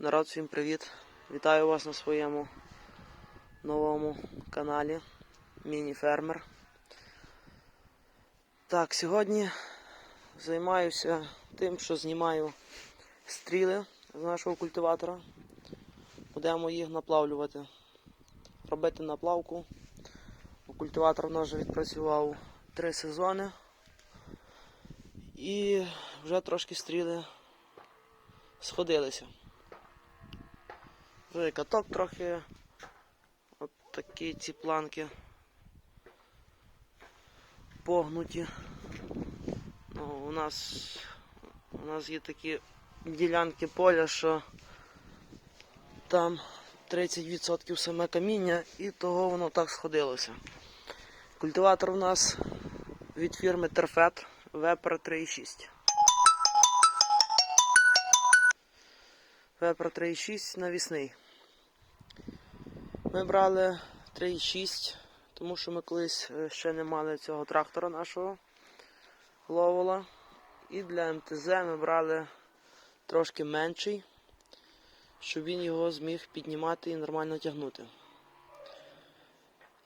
Народ, всім привіт! Вітаю вас на своєму новому каналі Міні-фермер. Так, сьогодні займаюся тим, що знімаю стріли з нашого культиватора. Будемо їх наплавлювати, робити наплавку. Культиватор у нас вже відпрацював три сезони. І вже трошки стріли сходилися. Вже каток трохи. От такі ці планки погнуті. Ну, у нас у нас є такі ділянки поля, що там 30% саме каміння і того воно так сходилося. Культиватор у нас від фірми Терфет Вепер 3.6. Вепер 3.6 навісний. Ми брали 3.6, тому що ми колись е, ще не мали цього трактора нашого ловола. І для МТЗ ми брали трошки менший, щоб він його зміг піднімати і нормально тягнути.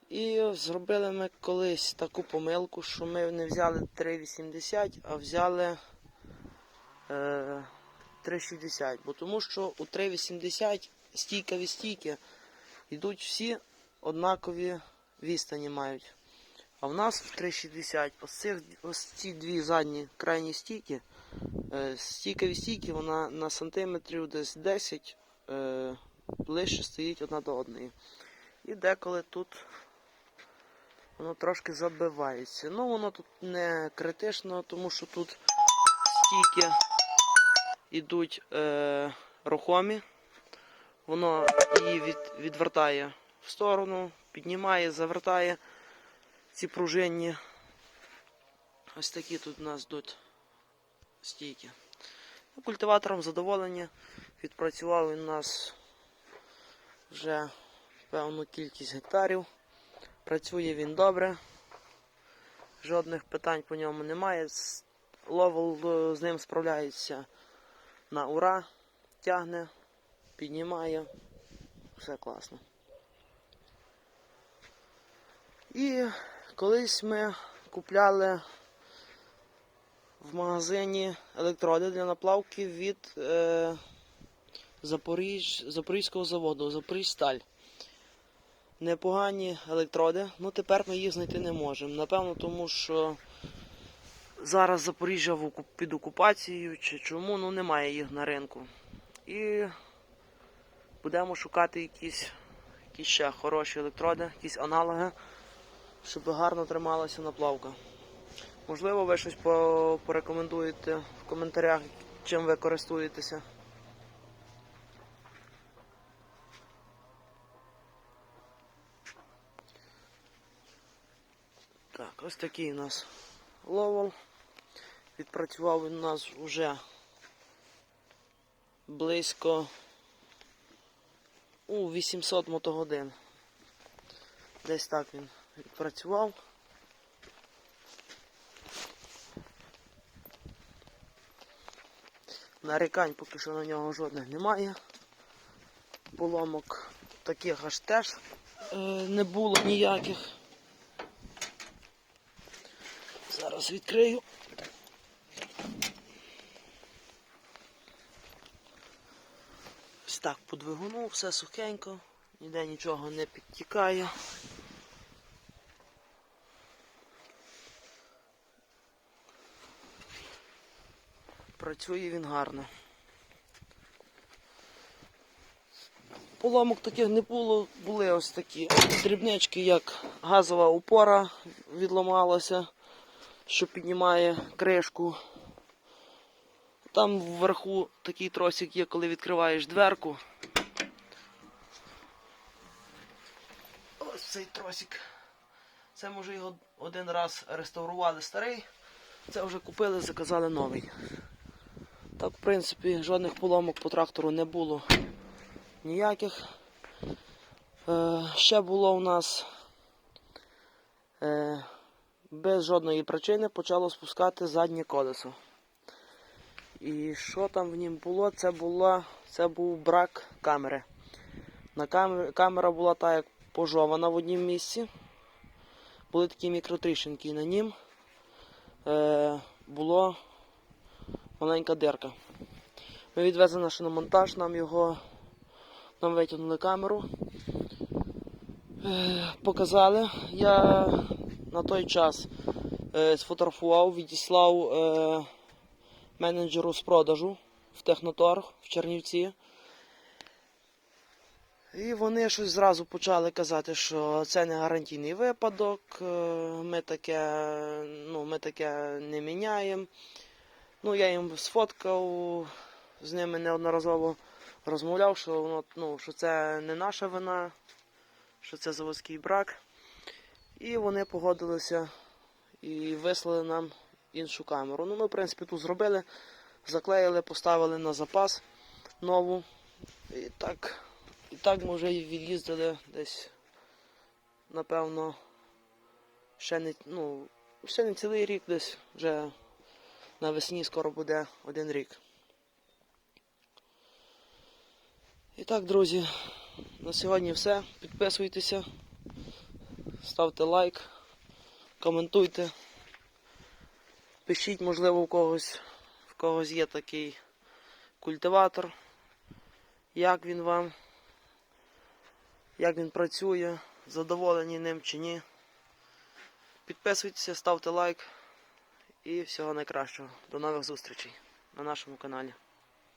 І зробили ми колись таку помилку, що ми не взяли 3,80, а взяли е, 3,60. Бо тому що у 3,80 стійка від стійки йдуть всі однакові відстані мають. А в нас в 3,60 ось, цих, ось ці дві задні крайні стійки, е, стійка від стійки, вона на сантиметрів десь 10 е, ближче стоїть одна до одної. І деколи тут воно трошки забивається. Ну воно тут не критично, тому що тут стійки йдуть е, рухомі. Воно її від, відвертає в сторону, піднімає, завертає ці пружинні. Ось такі тут у нас йдуть стійки. Ну, Культиватором задоволені. Відпрацював він у нас вже певну кількість гектарів. Працює він добре. Жодних питань по ньому немає. Ловел е, з ним справляється на ура, тягне, піднімає. Все класно. І колись ми купляли в магазині електроди для наплавки від е, Запоріж, Запорізького заводу, Запоріжсталь. Непогані електроди, ну тепер ми їх знайти не можемо. Напевно, тому що зараз Запоріжжя під окупацією чи чому, ну немає їх на ринку. І будемо шукати якісь, якісь ще хороші електроди, якісь аналоги, щоб гарно трималася наплавка. Можливо, ви щось порекомендуєте в коментарях, чим ви користуєтеся. Так, ось такий у нас ловол. Відпрацював він у нас вже близько у 800 мотогодин. Десь так він відпрацював. Нарікань поки що на нього жодних немає. Поломок таких аж теж е, не було ніяких. Зараз відкрию. Ось так по двигуну, все сухенько, ніде нічого не підтікає. Працює він гарно. Поломок таких не було, були ось такі дрібнички, як газова опора відламалася, що піднімає кришку. Там вверху такий тросик є, коли відкриваєш дверку. Ось цей тросик. Це може його один раз реставрували старий. Це вже купили, заказали новий. Так, в принципі, жодних поломок по трактору не було ніяких. Е, ще було у нас е, без жодної причини почало спускати заднє колесо. І що там в нім було? Це була, це був брак камери. На камері, камера була та як пожована в однім місці. Були такі мікротріщинки і на нім е, було маленька дирка. Ми відвезли на шиномонтаж, нам його нам витягнули камеру. Е, показали. Я на той час е, сфотографував, відіслав е, менеджеру з продажу в Техноторг в Чернівці. І вони щось зразу почали казати, що це не гарантійний випадок, е, ми таке, ну, ми таке не міняємо. Ну, я їм сфоткав, з ними неодноразово розмовляв, що, воно, ну, що це не наша вина, що це заводський брак. І вони погодилися і вислали нам іншу камеру. Ну, ми, в принципі, тут зробили, заклеїли, поставили на запас нову. І так, і так ми вже від'їздили десь, напевно, ще не, ну, ще не цілий рік, десь вже навесні скоро буде один рік. І так, друзі, на сьогодні все. Підписуйтеся, ставте лайк, коментуйте. Пишіть, можливо, у когось, в когось є такий культиватор. Як він вам? Як він працює? Задоволені ним чи ні? Підписуйтеся, ставте лайк і всього найкращого. До нових зустрічей на нашому каналі.